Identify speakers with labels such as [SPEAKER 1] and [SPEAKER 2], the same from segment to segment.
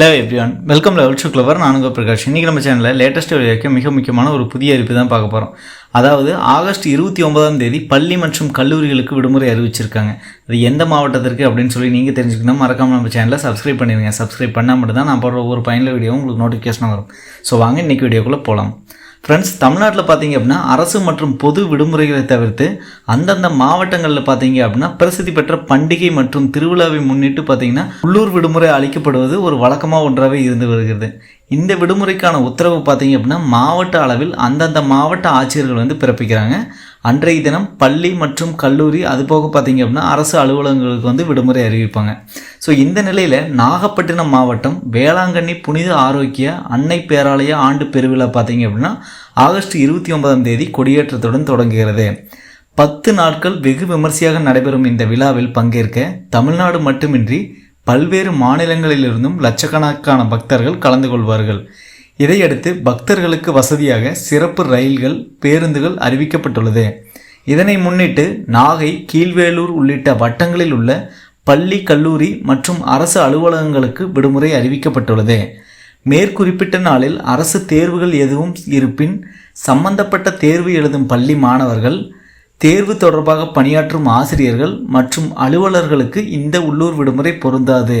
[SPEAKER 1] Hello everyone welcome level to clever நானுங்க பிரகாஷ். இன்றைக்கி நம்ம சேனலில் லேட்டஸ்ட் வரைக்கும் மிக முக்கியமான ஒரு புதிய அறிவிப்பு தான் பார்க்க போகிறோம் அதாவது ஆகஸ்ட் இருபத்தி ஒன்பதாம் தேதி பள்ளி மற்றும் கல்லூரிகளுக்கு விடுமுறை அறிவிச்சிருக்காங்க. அது எந்த மாவட்டத்திற்கு அப்படின்னு சொல்லி நீங்கள் தெரிஞ்சுக்கணும் மறக்காமல் நம்ம சேனலை சப்ஸ்கிரைப் பண்ணிடுங்க. சப்ஸ்கிரைப் பண்ணால் மட்டும் தான் நான் போடுற ஒவ்வொரு பயனில் வீடியோ உங்களுக்கு நோட்டிஃபிகேஷன் வரும். ஸோ வாங்க இன்றைக்கி வீடியோக்குள்ளே போகலாம் ஃப்ரெண்ட்ஸ் தமிழ்நாட்டில் பார்த்தீங்க அப்படின்னா அரசு மற்றும் பொது விடுமுறைகளை தவிர்த்து அந்தந்த மாவட்டங்களில் பார்த்தீங்க அப்படின்னா பிரசித்தி பெற்ற பண்டிகை மற்றும் திருவிழாவை முன்னிட்டு பார்த்தீங்கன்னா உள்ளூர் விடுமுறை அளிக்கப்படுவது ஒரு வழக்கமாக ஒன்றாகவே இருந்து வருகிறது. இந்த விடுமுறைக்கான உத்தரவு பார்த்தீங்க அப்படின்னா மாவட்ட அளவில் அந்தந்த மாவட்ட ஆட்சியர்கள் வந்து பிறப்பிக்கிறாங்க. அன்றைய தினம் பள்ளி மற்றும் கல்லூரி அது போக பார்த்தீங்க அப்படின்னா அரசு அலுவலகங்களுக்கு வந்து விடுமுறை அறிவிப்பாங்க. ஸோ இந்த நிலையில் நாகப்பட்டினம் மாவட்டம் வேளாங்கண்ணி புனித ஆரோக்கிய அன்னை பேராலய ஆண்டு பெருவிழா பார்த்தீங்க அப்படின்னா ஆகஸ்ட் இருபத்தி ஒன்பதாம் தேதி கொடியேற்றத்துடன் தொடங்குகிறது. பத்து நாட்கள் வெகு விமர்சையாக நடைபெறும் இந்த விழாவில் பங்கேற்க தமிழ்நாடு மட்டுமின்றி பல்வேறு மாநிலங்களிலிருந்தும் லட்சக்கணக்கான பக்தர்கள் கலந்து கொள்வார்கள். இதையடுத்து பக்தர்களுக்கு வசதியாக சிறப்பு ரயில்கள் பேருந்துகள் அறிவிக்கப்பட்டுள்ளது. இதனை முன்னிட்டு நாகை கீழ்வேலூர் உள்ளிட்ட வட்டங்களில் உள்ள பள்ளி கல்லூரி மற்றும் அரசு அலுவலகங்களுக்கு விடுமுறை அறிவிக்கப்பட்டுள்ளது. மேற்குறிப்பிட்ட நாளில் அரசு தேர்வுகள் எதுவும் இருப்பின் சம்பந்தப்பட்ட தேர்வு எழுதும் பள்ளி மாணவர்கள் தேர்வு தொடர்பாக பணியாற்றும் ஆசிரியர்கள் மற்றும் அலுவலர்களுக்கு இந்த உள்ளூர் விடுமுறை பொருந்தாது.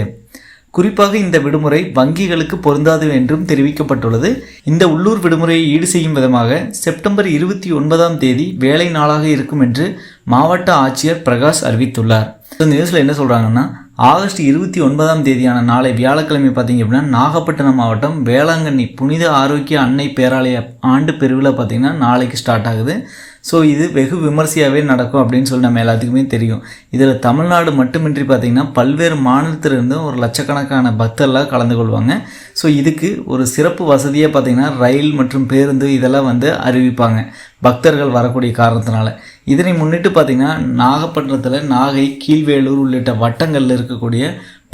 [SPEAKER 1] குறிப்பாக இந்த விடுமுறை வங்கிகளுக்கு பொருந்தாது என்றும் தெரிவிக்கப்பட்டுள்ளது. இந்த உள்ளூர் விடுமுறையை ஈடு செய்யும் விதமாக செப்டம்பர் இருபத்தி ஒன்பதாம் தேதி வேலை நாளாக இருக்கும் என்று மாவட்ட ஆட்சியர் பிரகாஷ் அறிவித்துள்ளார். இந்த நியூஸில் என்ன சொல்கிறாங்கன்னா ஆகஸ்ட் இருபத்தி ஒன்பதாம் தேதியான நாளை வியாழக்கிழமை பார்த்தீங்க அப்படின்னா நாகப்பட்டினம் மாவட்டம் வேளாங்கண்ணி புனித ஆரோக்கிய அன்னை பேராலய ஆண்டு பெருவிழா பார்த்தீங்கன்னா நாளைக்கு ஸ்டார்ட் ஆகுது. ஸோ இது வெகு விமர்சையாகவே நடக்கும் அப்படின்னு சொல்லி நம்ம எல்லாத்துக்குமே தெரியும். இதில் தமிழ்நாடு மட்டுமின்றி பார்த்திங்கன்னா பல்வேறு மாநிலத்திலிருந்தும் ஒரு லட்சக்கணக்கான பக்தர்லாம் கலந்து கொள்வாங்க. ஸோ இதுக்கு ஒரு சிறப்பு வசதியாக பார்த்திங்கன்னா ரயில் மற்றும் பேருந்து இதெல்லாம் வந்து அறிவிப்பாங்க. பக்தர்கள் வரக்கூடிய காரணத்தினால. இதனை முன்னிட்டு பார்த்திங்கன்னா நாகப்பட்டினத்தில் நாகை கீழ்வேலூர் உள்ளிட்ட வட்டங்களில் இருக்கக்கூடிய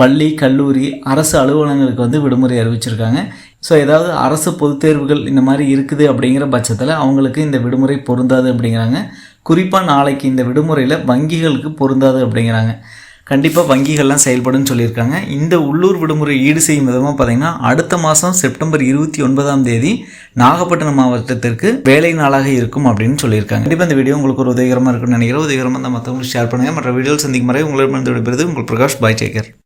[SPEAKER 1] பள்ளி கல்லூரி அரசு அலுவலகங்களுக்கு வந்து விடுமுறை அறிவிச்சிருக்காங்க. ஸோ ஏதாவது அரசு பொதுத் தேர்வுகள் இந்த மாதிரி இருக்குது அப்படிங்கிற பட்சத்தில் அவங்களுக்கு இந்த விடுமுறை பொருந்தாது அப்படிங்கிறாங்க. குறிப்பாக நாளைக்கு இந்த விடுமுறையில் வங்கிகளுக்கு பொருந்தாது அப்படிங்கிறாங்க. கண்டிப்பாக வங்கிகள்லாம் செயல்படும் சொல்லியிருக்காங்க. இந்த உள்ளூர் விடுமுறை ஈடு செய்யும் விதமாக பார்த்தீங்கன்னா அடுத்த மாதம் செப்டம்பர் இருபத்தி ஒன்பதாம் தேதி நாகப்பட்டினம் மாவட்டத்திற்கு வேலை நாளாக இருக்கும் அப்படின்னு சொல்லியிருக்காங்க. கண்டிப்பாக இந்த வீடியோ உங்களுக்கு ஒரு உதவிகரமாக இருக்கும்னு நினைக்கிறேன். உதவிகரமாக தான் மற்றவங்களுக்கு ஷேர் பண்ணுங்கள் மற்ற வீடியோ சந்திக்கும் முறை வந்து விடுபெறுது உங்கள் பிரகாஷ் பாய் சேகர்